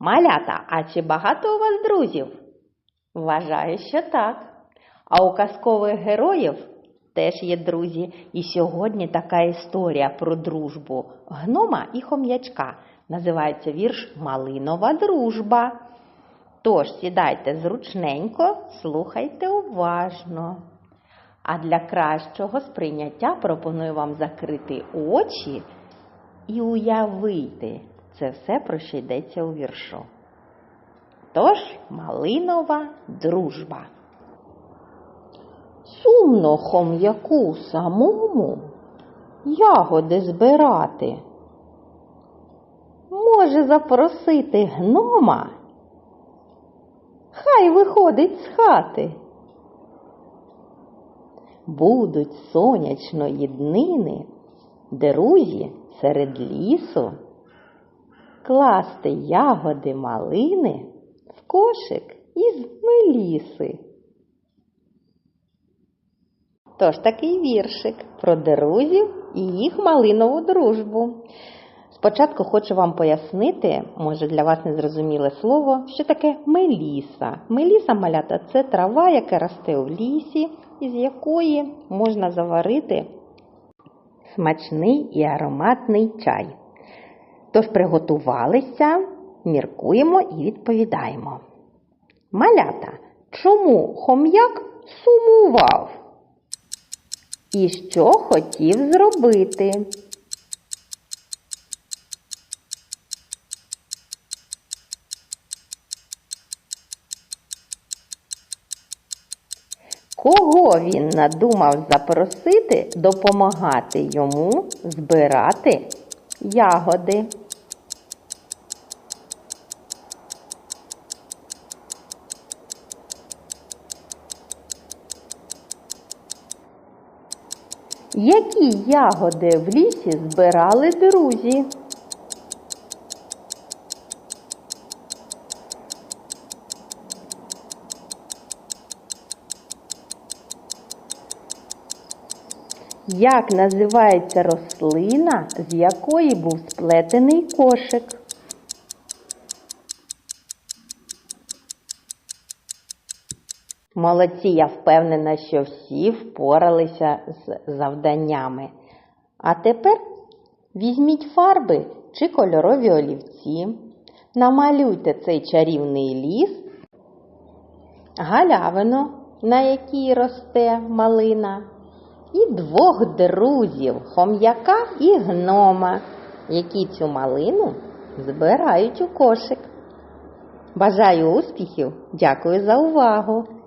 Малята, а чи багато у вас друзів? Вважаю, що так. А у казкових героїв теж є друзі. І сьогодні така історія про дружбу гнома і хом'ячка. Називається вірш Малинова дружба. Тож сідайте зручненько, слухайте уважно. А для кращого сприйняття пропоную вам закрити очі і уявити це все, про що йдеться у віршу. Тож, малинова дружба. Сумно хом'яку самому ягоди збирати. Може запросити гнома, хай виходить з хати. Будуть сонячної днини, друзі серед лісу, класти ягоди малини в кошик із меліси. Тож такий віршик про друзів і їх малинову дружбу. Спочатку хочу вам пояснити, може для вас незрозуміле слово, що таке меліса. Меліса малята це трава, яка росте у лісі, із якої можна заварити смачний і ароматний чай. Тож приготувалися, міркуємо і відповідаємо. Малята, чому хом'як сумував? І що хотів зробити? Кого він надумав запросити допомагати йому збирати ягоди? Які ягоди в лісі збирали друзі? Як називається рослина, з якої був сплетений кошик? Молодці, я впевнена, що всі впоралися з завданнями. А тепер візьміть фарби чи кольорові олівці, намалюйте цей чарівний ліс, галявину, на якій росте малина, і двох друзів хом'яка і гнома, які цю малину збирають у кошик. Бажаю успіхів! Дякую за увагу!